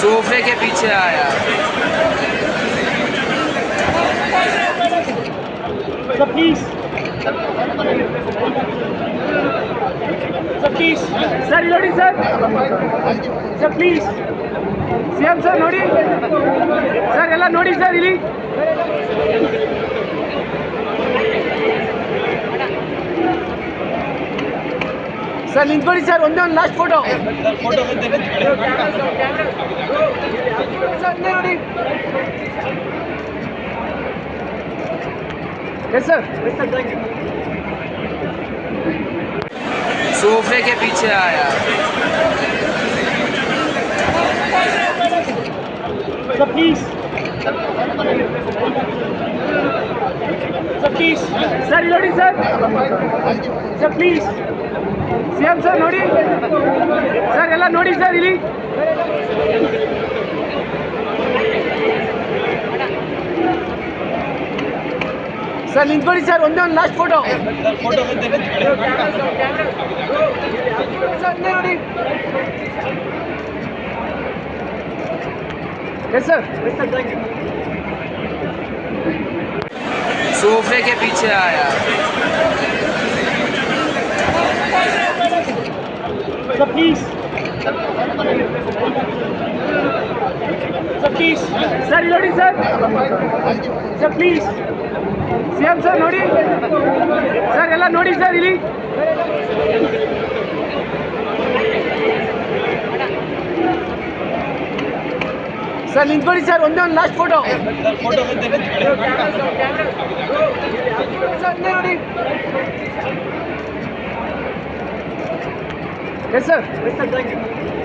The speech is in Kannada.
सोफे के पीछे आया Sir, please. Sir, please. Sir, ನೋಡಿ sir sir please C M sir ನೋಡಿ ಸರ್ ಎಲ್ಲ ನೋಡಿ ಸರ್ ಇಲ್ಲಿ ಸರ್ ನಿಂತ್ಕೊಳ್ಳಿ ಸರ್ ಒಂದೇ ಒಂದು ಲಾಸ್ಟ್ ಫೋಟೋ ಸರ್ ನೋಡಿ yes sir yes sir thank you सोफे के पीछे आया Sir, please. Sir, please. Sir ಇಲ್ಲಿ ನೋಡಿ sir sir please C M sir ನೋಡಿ ಸರ್ ಎಲ್ಲ ನೋಡಿ ಸರ್ ಇಲ್ಲಿ ಸರ್ ನಿಂತ್ಕೊಳ್ಳಿ ಸರ್ ಒಂದೇ ಒಂದು ಲಾಸ್ಟ್ ಫೋಟೋ ಸರ್ ನೋಡಿ yes sir yes sir thank you सोफे के पीछे आया Sir, please. Sir, please. ಇಲ್ಲಿ ನೋಡಿ ಪ್ಲೀಸ್ ಸಿ ಎಂ ಸರ್ ನೋಡಿ. ಸರ್ ಎಲ್ಲ ನೋಡಿ ಸರ್ ಇಲ್ಲಿ. ಸರ್ ನಿಂತ್ಕೊಳ್ಳಿ ಸರ್ ಒಂದೇ ಒಂದು last photo Yes, sir. Yes, sir. Thank you.